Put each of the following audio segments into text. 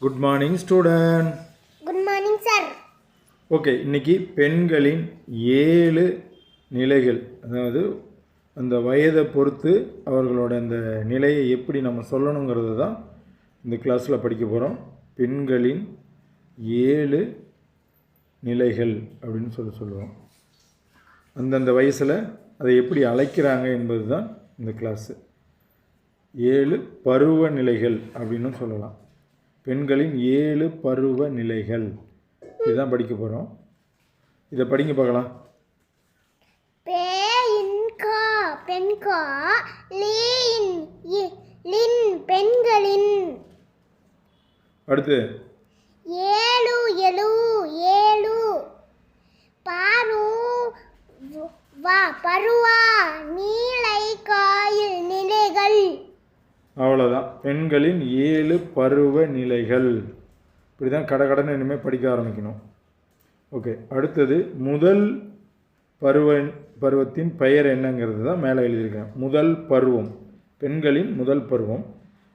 Good morning student good morning sir okay இன்னைக்கு பெண்களின் ஏழு நிலைகள் அதாவது அந்த வயதை பொறுத்து அவர்களோட அந்த நிலையை எப்படி நம்ம சொல்லணுங்கிறது தான் இந்த கிளாஸில் படிக்க போகிறோம் பெண்களின் ஏழு நிலைகள் அப்படின்னு சொல்லி சொல்லுவோம். அந்தந்த வயசில் அதை எப்படி அழைக்கிறாங்க என்பது தான் இந்த கிளாஸு ஏழு பருவ நிலைகள் அப்படின்னு சொல்லலாம். பெண்களின் ஏழு பருவ நிலைகள். இதுதான் படிக்க போகிறோம் இதை படிங்க பார்க்கலாம். பே இன் கா பெண் கா லீன் லின் பெண்களின். அடுத்து. ஏழு எழு ஏழு. பாரு வா பருவா நீலை காயில் நிலைகள். அவ்வளோதான் பெண்களின் ஏழு பருவ நிலைகள். இப்படி தான் கடை கடனை இனிமேல் படிக்க ஆரம்பிக்கணும். ஓகே அடுத்தது முதல் பருவ பருவத்தின் பெயர் என்னங்கிறது தான் மேலே எழுதியிருக்கேன் முதல் பருவம். பெண்களின் முதல் பருவம்.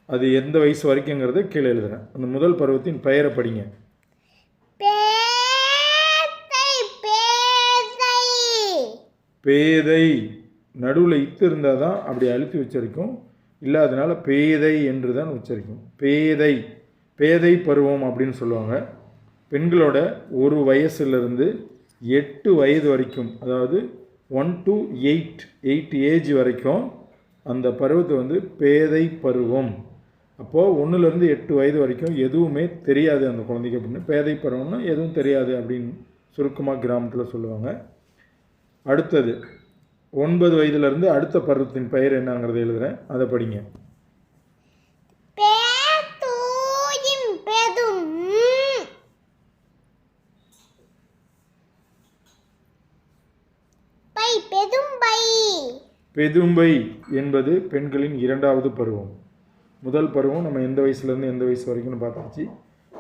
அது எந்த வயசு வரைக்குங்கிறத கீழே எழுதுறேன். அந்த முதல் பருவத்தின் பெயரை படிங்க. பேதை. நடுவில் இத்து இருந்தால் தான் அப்படி அழுத்தி உச்சரிக்கும் இல்லாதனால பேதை என்று தான் உச்சரிக்கும். பேதை பேதை பருவம் அப்படின்னு சொல்லுவாங்க. பெண்களோட ஒரு வயசுலேருந்து எட்டு வயது வரைக்கும் அதாவது one to eight eight age வரைக்கும் அந்த பருவத்தை வந்து பேதை பருவம். அப்போது ஒன்றுலேருந்து எட்டு வயது வரைக்கும் எதுவுமே தெரியாது அந்த குழந்தைக்கு அப்படின்னு. பேதை பருவம்னா எதுவும் தெரியாது அப்படின்னு சுருக்கமாக கிராமத்தில் சொல்லுவாங்க. அடுத்தது ஒன்பது வயதிலிருந்து அடுத்த பருவத்தின் பெயர் என்னங்கிறத எழுதுறேன். அதை படிங்க. பெதும்பை என்பது பெண்களின் இரண்டாவது பருவம். முதல் பருவம் நம்ம எந்த வயசுலேருந்து எந்த வயசு வரைக்கும்னு பார்த்தாச்சு.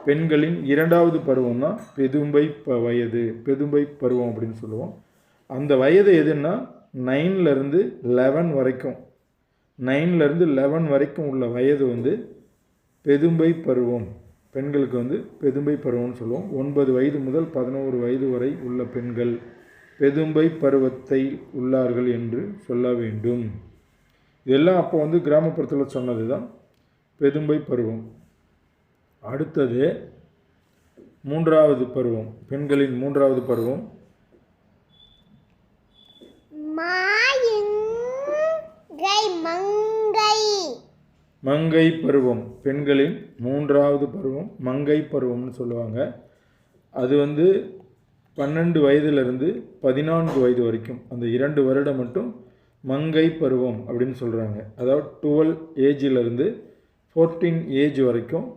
பெண்களின் இரண்டாவது பருவம் தான் பெதும்பை ப வயது. பெதும்பை பருவம் அப்படின்னு சொல்லுவோம். அந்த வயது எதுன்னா நைன்லேருந்து லெவன் வரைக்கும். நைன்லேருந்து லெவன் வரைக்கும் உள்ள வயது வந்து பெதும்பை பருவம். பெண்களுக்கு வந்து பெதும்பை பருவம்னு சொல்லுவோம். ஒன்பது வயது முதல் பதினோரு வயது வரை உள்ள பெண்கள் பெதும்பை பருவத்தை உள்ளார்கள் என்று சொல்ல வேண்டும். இதெல்லாம் அப்போ வந்து கிராமப்புறத்தில் சொன்னது தான் பெதும்பை பருவம். அடுத்தது மூன்றாவது பருவம். பெண்களின் மூன்றாவது பருவம் மாயிங்கை மங்கை மங்கை பருவம். பெண்களின் மூன்றாவது பருவம் மங்கை பருவம்னு சொல்லுவாங்க. அது வந்து பன்னெண்டு வயதிலிருந்து பதினான்கு வயது வரைக்கும். அந்த இரண்டு வருடம் மட்டும் மங்கை பருவம் அப்படின்னு சொல்கிறாங்க அதாவது டுவெல் ஏஜிலிருந்து ஃபோர்டீன் ஏஜ் வரைக்கும்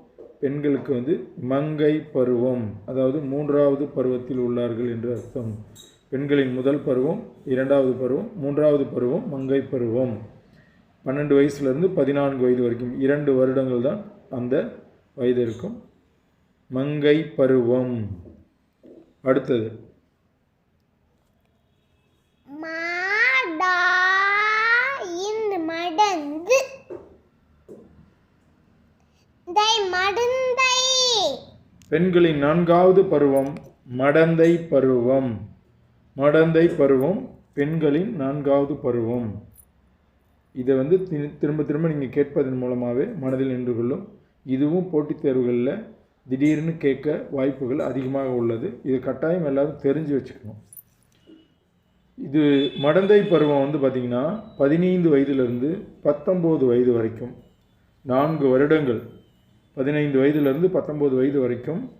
பெண்களுக்கு வந்து மங்கை பருவம். அதாவது மூன்றாவது பருவத்தில் உள்ளார்கள் என்று அர்த்தம். பெண்களின் முதல் பருவம் இரண்டாவது பருவம் மூன்றாவது பருவம் மங்கை பருவம். பன்னெண்டு வயசுலேருந்து பதினான்கு வயது வரைக்கும். இரண்டு வருடங்கள் தான் அந்த வயது இருக்கும். மங்கை பருவம். அடுத்தது. பெண்களின் நான்காவது பருவம் மடந்தை பருவம். மடந்தை பருவம் பெண்களின் நான்காவது பருவம். இதை வந்து தி- திரும்ப திரும்ப நீங்கள் கேட்பதன் மூலமாகவே மனதில் நின்று கொள்ளும். இதுவும் போட்டித் தேர்வுகளில் திடீர்னு கேட்க வாய்ப்புகள் அதிகமாக உள்ளது. இது கட்டாயம் எல்லாரும் தெரிஞ்சு வச்சுக்கணும். இது மடந்தை பருவம் வந்து பார்த்திங்கன்னா பதினைந்து வயதிலிருந்து பத்தொம்போது வயது வரைக்கும் நான்கு வருடங்கள் பதினைந்து வயதிலிருந்து பத்தொம்போது வயது வரைக்கும்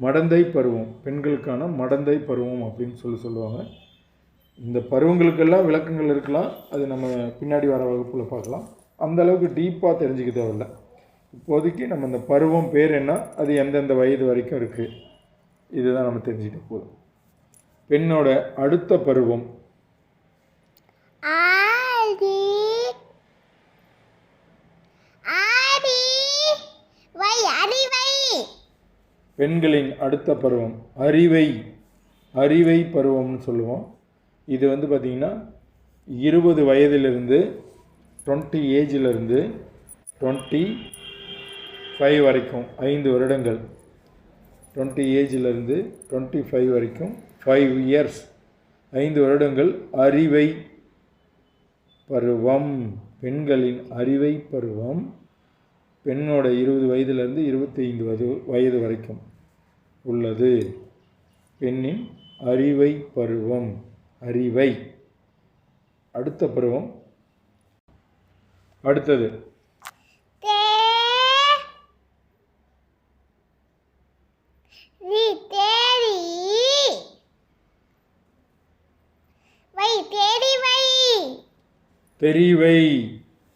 மடந்தை பருவம் பெண்களுக்கான மடந்தை பருவம் அப்படின்னு சொல்லி சொல்லுவாங்க. இந்த பருவங்களுக்கெல்லாம் விளக்கங்கள் இருக்கலாம். அது நம்ம பின்னாடி வர வகுப்பில் பார்க்கலாம். அந்த அளவுக்கு டீப்பாக தெரிஞ்சுக்க தேவையில்ல. இப்போதைக்கு நம்ம இந்த பருவம் பேர் என்ன அது எந்தெந்த வயது வரைக்கும் இருக்குது இதுதான் நம்ம தெரிஞ்சுக்கிட்ட போதும் பெண்ணோட அடுத்த பருவம். பெண்களின் அடுத்த பருவம் அறிவை. அறிவை பருவம்னு சொல்லுவோம். இது வந்து பார்த்திங்கன்னா இருபது வயதிலிருந்து டுவெண்ட்டி ஏஜிலிருந்து டுவெண்ட்டி ஃபைவ் வரைக்கும் ஐந்து வருடங்கள். டுவெண்ட்டி ஏஜிலிருந்து டுவெண்ட்டி ஃபைவ் வரைக்கும் ஃபைவ் இயர்ஸ் ஐந்து வருடங்கள் அறிவை பருவம். பெண்களின் அறிவை பருவம். பெண்ணோட இருபது வயதிலிருந்து இருபத்தி ஐந்து வயது வயது வரைக்கும் உள்ளது. பெண்ணின் அறிவை பருவம். அறிவை. அடுத்த பருவம். அடுத்தது. தெரிவை.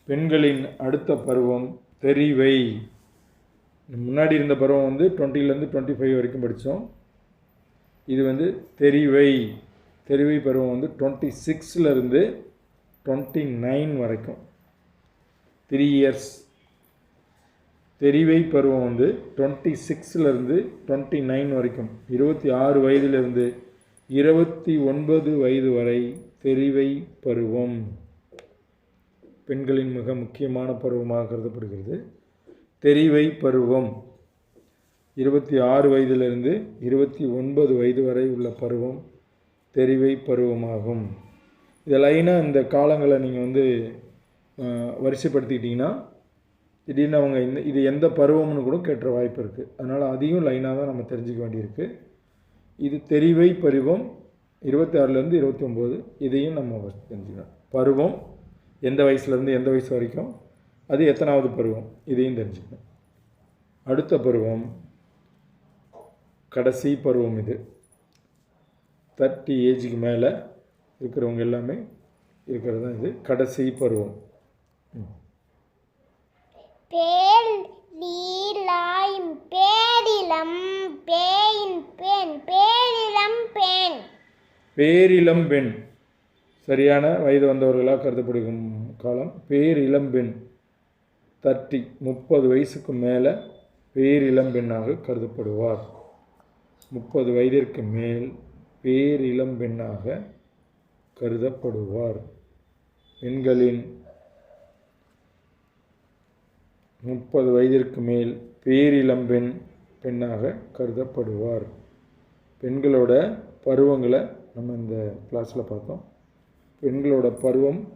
பெண்களின் அடுத்த பருவம் தெரிவை. முன்னாடி இருந்த பருவம் வந்து டுவெண்ட்டிலேருந்து டுவெண்ட்டி ஃபைவ் வரைக்கும் படித்தோம். இது வந்து தெரிவை. தெரிவை பருவம் வந்து டுவெண்ட்டி சிக்ஸ்லேருந்து டுவெண்ட்டி நைன் வரைக்கும். த்ரீ இயர்ஸ் தெரிவை பருவம் வந்து டுவெண்ட்டி சிக்ஸ்லேருந்து டுவெண்ட்டி நைன் வரைக்கும். இருபத்தி ஆறு வயதிலிருந்து இருபத்தி ஒன்பது வயது வரை தெரிவை பருவம். பெண்களின் மிக முக்கியமான பருவமாக கருதப்படுகிறது. தெரிவை பருவம். இருபத்தி ஆறு வயதிலிருந்து இருபத்தி ஒன்பது வயது வரை உள்ள பருவம். தெரிவை பருவமாகும். இதை லைனாக இந்த காலங்களை நீங்கள் வந்து வரிசைப்படுத்திக்கிட்டிங்கன்னா திடீர்னு அவங்க இந்த இது எந்த பருவம்னு கூட கேட்டுற வாய்ப்பு இருக்குது அதனால் அதையும் லைனாக தான் நம்ம தெரிஞ்சிக்க வேண்டியிருக்கு. இது தெரிவை பருவம் இருபத்தி ஆறுலேருந்து இருபத்தி ஒம்பது இதையும் நம்ம first தெரிஞ்சுக்கணும். பருவம் எந்த வயசுலேருந்து எந்த வயசு வரைக்கும் அது எத்தனாவது பருவம் இதையும் தெரிஞ்சுக்கணும். அடுத்த பருவம் கடைசி பருவம் இது. தேர்ட்டி ஏஜுக்கு மேலே இருக்கிறவங்க எல்லாமே இருக்கிறது தான் இது. கடைசி பருவம். பேல் லீலாயும் பேரிலம் பேயின் பெண் பேரிலம் பெண் பேரிளம் பெண். சரியான வயது வந்தவர்களாக கருதப்படும் காலம். பேரிளம் பெண். தர்ட்டி முப்பது வயசுக்கு மேலே பேரிளம் பெண்ணாக கருதப்படுவார். முப்பது வயதிற்கு மேல் பேரிளம்பெண்ணாக கருதப்படுவார். பெண்களின் முப்பது வயதிற்கு மேல் பேரிளம்பெண் பெண்ணாக கருதப்படுவார். பெண்களோட பருவங்களை நம்ம இந்த கிளாஸில் பார்த்தோம். பெண்களோட பருவம்